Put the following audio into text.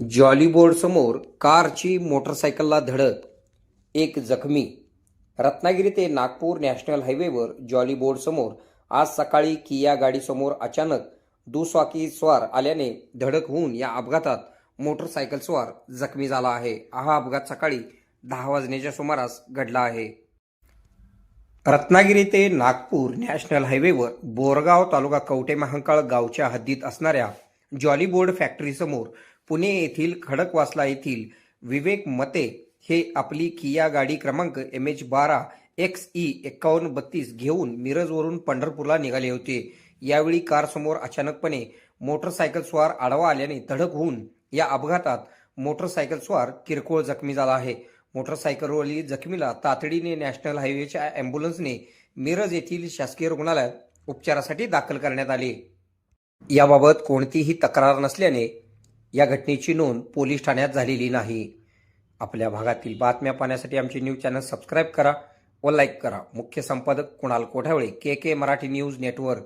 Jolly कारची मोटरसायकलला धडक. एक जखमी. रत्नागिरी ते नागपूर नॅशनल हायवेवर जॉली बोर्डसमोर आज सकाळी किया गाडीसमोर अचानक दुचाकी स्वार आल्याने धडक होऊन या अपघातात मोटरसायकल स्वार जखमी झाला आहे. हा अपघात सकाळी दहा वाजण्याच्या सुमारास घडला आहे. रत्नागिरी ते नागपूर नॅशनल हायवेवर बोरगाव तालुका कवटे महांकाळ गावच्या हद्दीत असणाऱ्या जॉली बोर्ड फॅक्टरीसमोर पुणे येथील खडकवासला येथील विवेक मते हे आपली किया गाडी क्रमांक एम एच बारा एक्स ई एक्कावन्न बत्तीस घेऊन मिरजवरून पंढरपूरला निघाले होते. यावेळी कारसमोर अचानकपणे मोटरसायकल स्वार आडवा आल्याने धडक होऊन या अपघातात मोटरसायकल स्वार किरकोळ जखमी झाला आहे. मोटरसायकलवरील जखमीला तातडीने नॅशनल हायवेच्या अँब्युलन्सने मिरज येथील शासकीय रुग्णालयात उपचारासाठी दाखल करण्यात आले. याबाबत कोणतीही तक्रार नसल्याने या घटनेची नोंद पोलीस ठाण्यात झालेली नाही. आपल्या भागातील बातम्या पाहण्यासाठी आमचे न्यूज चॅनल सबस्क्राईब करा व लाईक करा. मुख्य संपादक Kunal Kothawale K K Marathi news network.